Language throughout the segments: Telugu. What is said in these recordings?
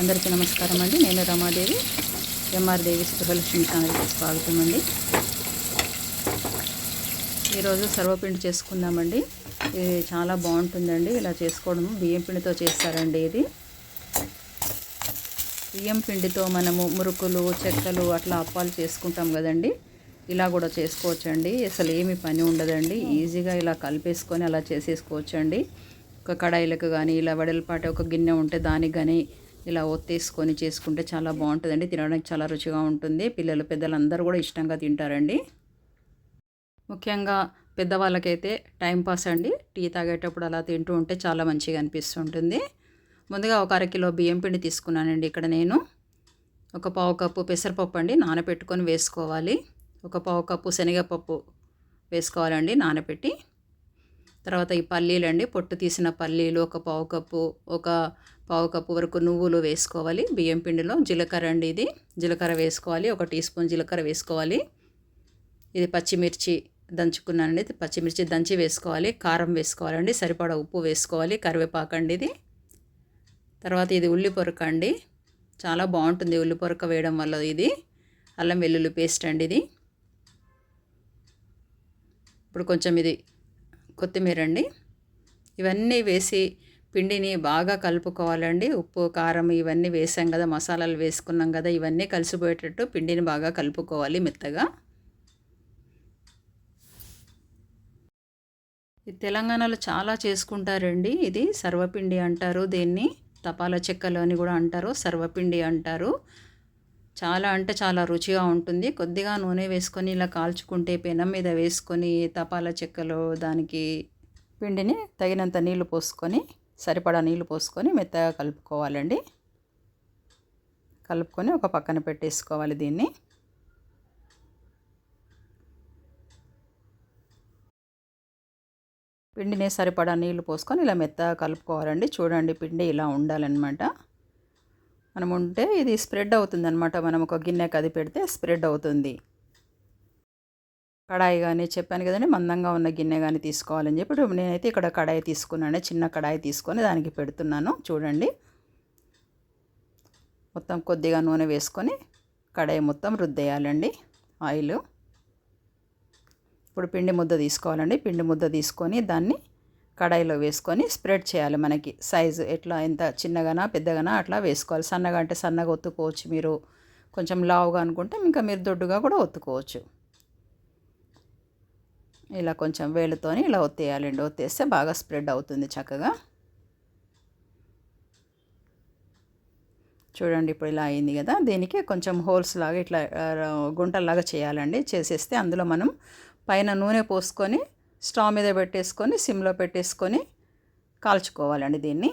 అందరికీ నమస్కారం అండి. నేను రమాదేవి ఎంఆర్ దేవి గృహలక్ష్మి ఛానల్కి స్వాగతం అండి. ఈరోజు సర్వపిండి చేసుకుందామండి. ఇది చాలా బాగుంటుందండి. ఇలా చేసుకోవడం బియ్యం పిండితో చేస్తారండి ఇది. బియ్యం పిండితో మనము మురుకులు చెక్కలు అట్లా అప్పాలు చేసుకుంటాం కదండి. ఇలా కూడా చేసుకోవచ్చండి. అసలు ఏమి పని ఉండదండి. ఈజీగా ఇలా కలిపేసుకొని అలా చేసేసుకోవచ్చండి. ఒక కడాయిలకు కానీ ఇలా వెడల్పాటి ఒక గిన్నె ఉంటే దానికి కానీ ఇలా ఒత్తేసుకొని చేసుకుంటే చాలా బాగుంటుందండి. తినడానికి చాలా రుచిగా ఉంటుంది. పిల్లలు పెద్దలందరూ కూడా ఇష్టంగా తింటారండి. ముఖ్యంగా పెద్దవాళ్ళకైతే టైంపాస్ అండి. టీ తాగేటప్పుడు అలా తింటూ ఉంటే చాలా మంచిగా అనిపిస్తుంటుంది. ముందుగా ఒక అరకిలో బియ్యం పిండి తీసుకున్నానండి ఇక్కడ నేను. ఒక పావు కప్పు పెసరపప్పు అండి నానబెట్టుకొని వేసుకోవాలి. ఒక పావు కప్పు శనగపప్పు వేసుకోవాలండి నానబెట్టి తర్వాత ఈ పల్లీలు అండి పొట్టు తీసిన పల్లీలు ఒక పావు కప్పు ఒక పావు కప్పు వరకు నువ్వులు వేసుకోవాలి బియ్యం పిండిలో జీలకర్ర అండి ఇది. జీలకర్ర వేసుకోవాలి ఒక టీ స్పూన్ జీలకర్ర వేసుకోవాలి. ఇది పచ్చిమిర్చి దంచుకున్నానండి పచ్చిమిర్చి దంచి వేసుకోవాలి కారం వేసుకోవాలండి సరిపడా ఉప్పు వేసుకోవాలి కరివేపాకు అండి ఇది. తర్వాత ఇది ఉల్లి పొరక అండి. చాలా బాగుంటుంది ఉల్లి పొరక వేయడం వల్ల ఇది. అల్లం వెల్లుల్లి పేస్ట్ అండి ఇది. ఇప్పుడు కొంచెం ఇది కొత్తిమీర అండి. ఇవన్నీ వేసి పిండిని బాగా కలుపుకోవాలండి. ఉప్పు కారం ఇవన్నీ వేసాం కదా మసాలాలు వేసుకున్నాం కదా ఇవన్నీ కలిసిపోయేటట్టు పిండిని బాగా కలుపుకోవాలి మెత్తగా. ఈ తెలంగాణలో చాలా చేసుకుంటారండి ఇది. సర్వపిండి అంటారు దీన్ని. తపాలా చెక్కలు అని కూడా అంటారు సర్వపిండి అంటారు. చాలా అంటే చాలా రుచిగా ఉంటుంది. కొద్దిగా నూనె వేసుకొని ఇలా కాల్చుకుంటే పెనం మీద వేసుకొని తపాలా చెక్కలో దానికి పిండిని తగినంత నీళ్ళు పోసుకొని సరిపడా నీళ్ళు పోసుకొని మెత్తగా కలుపుకోవాలండి. కలుపుకొని ఒక పక్కన పెట్టేసుకోవాలి దీన్ని. పిండిని సరిపడా నీళ్ళు పోసుకొని ఇలా మెత్తగా కలుపుకోవాలండి. చూడండి పిండి ఇలా ఉండాలన్నమాట. మనం ఉంటే ఇది స్ప్రెడ్ అవుతుంది అనమాట మనం ఒక గిన్నె కది పెడితే స్ప్రెడ్ అవుతుంది. కడాయి కానీ చెప్పాను కదండి మందంగా ఉన్న గిన్నె కానీ తీసుకోవాలని చెప్పి. ఇప్పుడు నేనైతే ఇక్కడ కడాయి తీసుకున్నాను చిన్న కడాయి తీసుకొని దానికి పెడుతున్నాను. చూడండి. మొత్తం కొద్దిగా నూనె వేసుకొని కడాయి మొత్తం రుద్దేయాలండి ఆయిల్. ఇప్పుడు పిండి ముద్ద తీసుకోవాలండి. పిండి ముద్ద తీసుకొని దాన్ని కడాయిలో వేసుకొని స్ప్రెడ్ చేయాలి మనకి. సైజు ఎట్లా ఎంత చిన్నగానా పెద్దగానా అట్లా వేసుకోవాలి. సన్నగా అంటే సన్నగా ఒత్తుకోవచ్చు మీరు. కొంచెం లావుగా అనుకుంటే ఇంకా మీరు దొడ్డుగా కూడా ఒత్తుకోవచ్చు. ఇలా కొంచెం వేలుతోని ఇలా ఒత్తేయాలండి. ఒత్తేస్తే బాగా స్ప్రెడ్ అవుతుంది చక్కగా. చూడండి ఇప్పుడు ఇలా అయింది కదా. దీనికి కొంచెం హోల్స్ లాగా ఇట్లా గుంటల్లాగా చేయాలండి. చేసేస్తే అందులో మనం పైన నూనె పోసుకొని స్టవ్ మీద పెట్టేసుకొని సిమ్లో పెట్టేసుకొని కాల్చుకోవాలండి దీన్ని.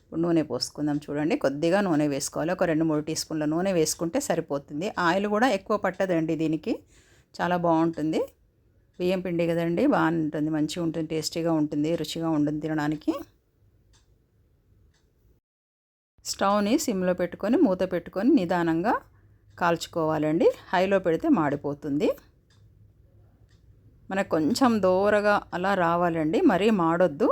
ఇప్పుడు నూనె పోసుకుందాం చూడండి. కొద్దిగా నూనె వేసుకోవాలి. ఒక రెండు మూడు టీ స్పూన్ల నూనె వేసుకుంటే సరిపోతుంది. ఆయిల్ కూడా ఎక్కువ పట్టదండి దీనికి. చాలా బాగుంటుంది. బియ్యం పిండి కదండి బాగుంటుంది. మంచిగా ఉంటుంది టేస్టీగా ఉంటుంది రుచిగా ఉంటుంది తినడానికి. స్టవ్ని సిమ్లో పెట్టుకొని మూత పెట్టుకొని నిదానంగా కాల్చుకోవాలండి. హైలో పెడితే మాడిపోతుంది. మనకు కొంచెం దూరగా అలా రావాలండి మరీ మాడొద్దు.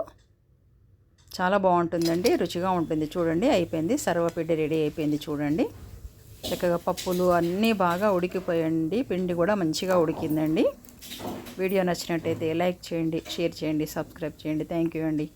చాలా బాగుంటుందండి రుచిగా ఉంటుంది. చూడండి అయిపోయింది. సర్వపిండి రెడీ అయిపోయింది చూడండి. చక్కగా పప్పులు అన్నీ బాగా ఉడికిపోయండి. పిండి కూడా మంచిగా ఉడికిందండి. వీడియో నచ్చినట్టయితే లైక్ చేయండి షేర్ చేయండి సబ్స్క్రైబ్ చేయండి. థ్యాంక్ యూ అండి.